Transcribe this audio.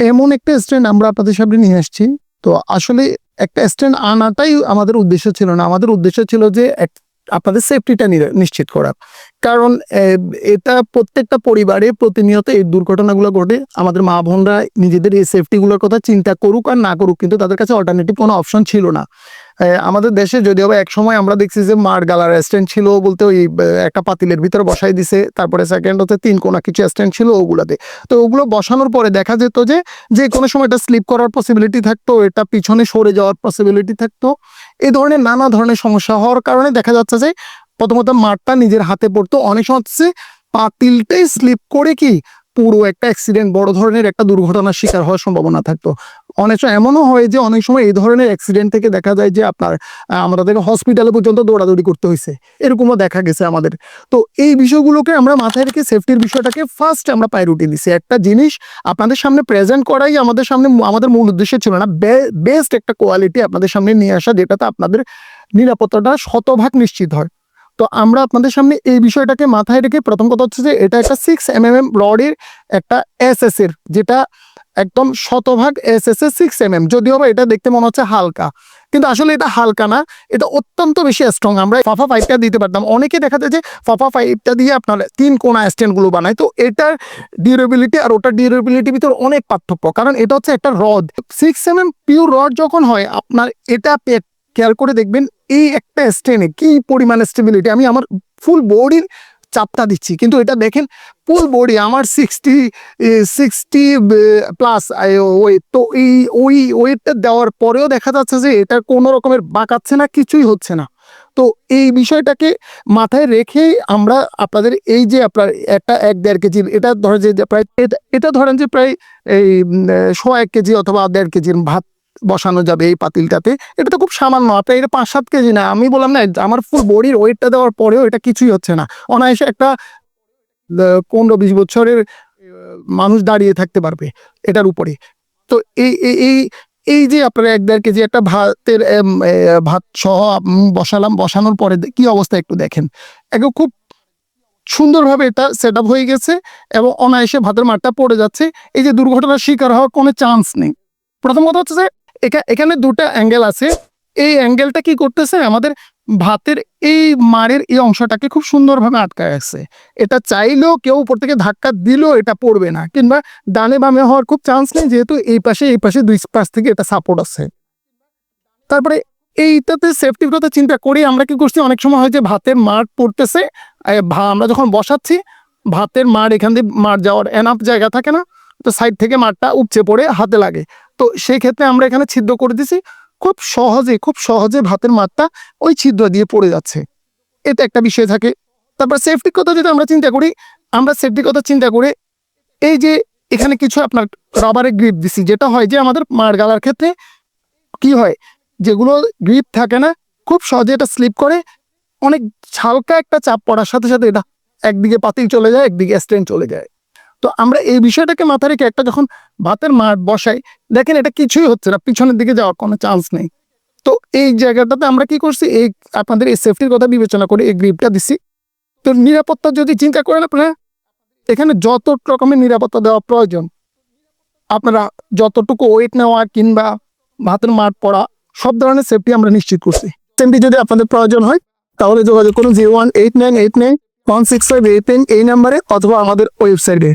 এমন একটা স্ট্যান্ড আমরা আপনাদের সামনে নিয়ে আসছি। তো আসলে একটা স্ট্যান্ড আনাটাই আমাদের উদ্দেশ্য ছিল না। আমাদের উদ্দেশ্য ছিল যে আপনাদের সেফটিটা নিশ্চিত করা কারণ এটা প্রত্যেকটা পরিবারে প্রতিনিয়ত এই দুর্ঘটনাগুলো ঘটে। আমাদের মা বোনরা নিজেদের এই সেফটিগুলোর কথা চিন্তা করুক আর না করুক, কিন্তু তাদের কাছে অল্টারনেটিভ কোনো অপশন ছিল না। আমাদের দেশে যদিও এক সময় আমরা দেখছি যে মার গালার স্ট্যান্ড ছিল বলতে ওই একটা পাতিলের ভিতরে বসাই দিছে, তারপরে সেকেন্ড হচ্ছে তিন কোনা কিছু স্ট্যান্ড ছিল ওগুলাতে। তো ওগুলো বসানোর পরে দেখা যেত যে যে কোনো সময় এটা স্লিপ করার পসিবিলিটি থাকতো, এটা পিছনে সরে যাওয়ার পসিবিলিটি থাকতো। এই ধরনের নানা ধরনের সমস্যা হওয়ার কারণে দেখা যাচ্ছে যে প্রথমত মাঠটা নিজের হাতে পড়তো। অনেক হচ্ছে পাতিলটাই স্লিপ করে কি পুরো একটা অ্যাক্সিডেন্ট বড় ধরনের একটা দুর্ঘটনার শিকার হওয়ার সম্ভাবনা থাকতো। অনেক সময় এমনও হয় যে অনেক সময় এই ধরনের অ্যাক্সিডেন্ট থেকে দেখা যায় যে আপনার আমাদেরকে হসপিটালে পর্যন্ত দৌড়াদৌড়ি করতে হয়েছে এরকমও দেখা গেছে আমাদের। তো এই বিষয়গুলোকে আমরা মাথায় রেখে সেফটির বিষয়টাকে ফার্স্ট আমরা প্রায়োরিটি দিছি। একটা জিনিস আপনাদের সামনে প্রেজেন্ট করাই আমাদের সামনে, আমাদের মূল উদ্দেশ্য ছিল না। বেস্ট একটা কোয়ালিটি আপনাদের সামনে নিয়ে আসা, যেটাতে আপনাদের নিরাপত্তাটা শতভাগ নিশ্চিত হয়। তো আমরা আপনাদের সামনে এই বিষয়টাকে মাথায় রেখে প্রথম কথা হচ্ছে যে এটা একটা সিক্স এম এম রডের একটা এস এর, যেটা একদম শতভাগ এস এস এর সিক্স এম এম যদিও বা এটা দেখতে মনে হচ্ছে হালকা, কিন্তু আসলে এটা হালকা না, এটা অত্যন্ত বেশি স্ট্রং আমরা ফাফা ফাইভটা দিতে পারতাম। অনেকে দেখা যায় যে ফাফা ফাইভটা দিয়ে আপনার তিন কোনা স্ট্যান্ডগুলো বানায়, তো এটার ডিউরেবিলিটি আর ওটার ডিউরেবিলিটির ভিতর অনেক পার্থক্য, কারণ এটা হচ্ছে একটা rod six M M pure rod যখন হয়, আপনার এটা খেয়াল করে দেখবেন এই একটা স্ট্যান্ডে কি পরিমাণ স্টেবিলিটি আমি আমার ফুল বডির চাপটা দিচ্ছি। কিন্তু এটা দেখেন ফুল বডি আমার সিক্সটি সিক্সটি প্লাস ওয়েট তো এই, ওই ওয়েটটা দেওয়ার পরেও দেখা যাচ্ছে যে এটা কোনো রকমের বাঁকাচ্ছে না, কিছুই হচ্ছে না। তো এই বিষয়টাকে মাথায় রেখেই আমরা আপনাদের এই যে আপনার একটা এক দেড় কেজি, এটা ধরেন যে প্রায়, এটা- ধরেন যে প্রায় এই শো এক কেজি অথবা দেড় কেজির ভাত বসানো যাবে এই পাতিলটাতে। এটা তো খুব সামান্য আপনার এটা পাঁচ সাত কেজি না, আমি বললাম না, আমার ফুল বডির ওয়েটটা দেওয়ার পরেও এটা কিছুই হচ্ছে না। অনায়াসে একটা পনেরো বিশ বছরের মানুষ দাঁড়িয়ে থাকতে পারবে এটার উপরে। তো এই, এই- এই যে আপনার এক দেড় কেজি একটা ভাতের ভাত সহ বসালাম, বসানোর পরে কি অবস্থা একটু দেখেন। একদম খুব সুন্দরভাবে এটা সেট হয়ে গেছে এবং অনায়াসে ভাতের মাঠটা পড়ে যাচ্ছে। এই যে দুর্ঘটনার শিকার হওয়ার কোনো চান্স নেই। প্রথম কথা হচ্ছে যে এখানে দুটো অ্যাঙ্গেল আছে। এই অ্যাঙ্গেলটা কি করতেছে? আমাদের ভাতের এই মারের এই অংশটাকে খুব সুন্দরভাবে আটকায় আছে। এটা চাইলেও কেউ উপর থেকে ধাক্কা দিলেও এটা পড়বে না, কিংবা ডানে বামে হওয়ার খুব চান্স নেই, যেহেতু এই পাশে এই পাশে দুই পাশ থেকে এটা সাপোর্ট আছে। তারপরে এইটাতে সেফটির কথা চিন্তা করি আমরা কি করছি? অনেক সময় হয় যে ভাতের মার পড়তেছে আমরা যখন বসাচ্ছি, ভাতের মার এখান দিয়ে মার যাওয়ার এনাফ জায়গা থাকে না তো সাইড থেকে মারটা উপচে পড়ে হাতে লাগে। তো সেই ক্ষেত্রে আমরা এখানে ছিদ্র করে দিছি। খুব সহজে খুব সহজে ভাতের মারটা ওই ছিদ্র দিয়ে পড়ে যাচ্ছে। এটা একটা বিষয় থাকে। তারপর সেফটির কথা যদি আমরা চিন্তা করি, আমরা সেফটির কথা চিন্তা করে এই যে এখানে কিছু আপনার রাবারের গ্রিপ দিছি, যেটা হয় যে আমাদের মার গালার ক্ষেত্রে কি হয়? যেগুলো গ্রিপ থাকে না, খুব সহজে এটা স্লিপ করে, অনেক হালকা একটা চাপ পড়ার সাথে সাথে এটা একদিকে পাতিল চলে যায়, একদিকে স্ট্যান্ড চলে যায়। তো আমরা এই বিষয়টাকে মাথায় রেখে একটা যখন ভাতের মাঠ বসাই, দেখেন এটা কিছুই হচ্ছে না, পিছনের দিকে যাওয়ার কোনো চান্স নেই। তো এই জায়গাটাতে আমরা কি করছি, এই আপনাদের এই সেফটির কথা বিবেচনা করে এই গ্রিপটা দিছি। তো নিরাপত্তা যদি চিন্তা করেন আপনারা, এখানে যত রকমের নিরাপত্তা দেওয়া প্রয়োজন, আপনারা যতটুকু ওয়েট নেওয়া কিংবা ভাতের মাঠ পড়া, সব ধরনের সেফটি আমরা নিশ্চিত করছি। সেমটি যদি আপনাদের প্রয়োজন হয়, তাহলে যোগাযোগ করুন zero one eight nine eight nine one six five eight এই নাম্বারে অথবা আমাদের ওয়েবসাইটে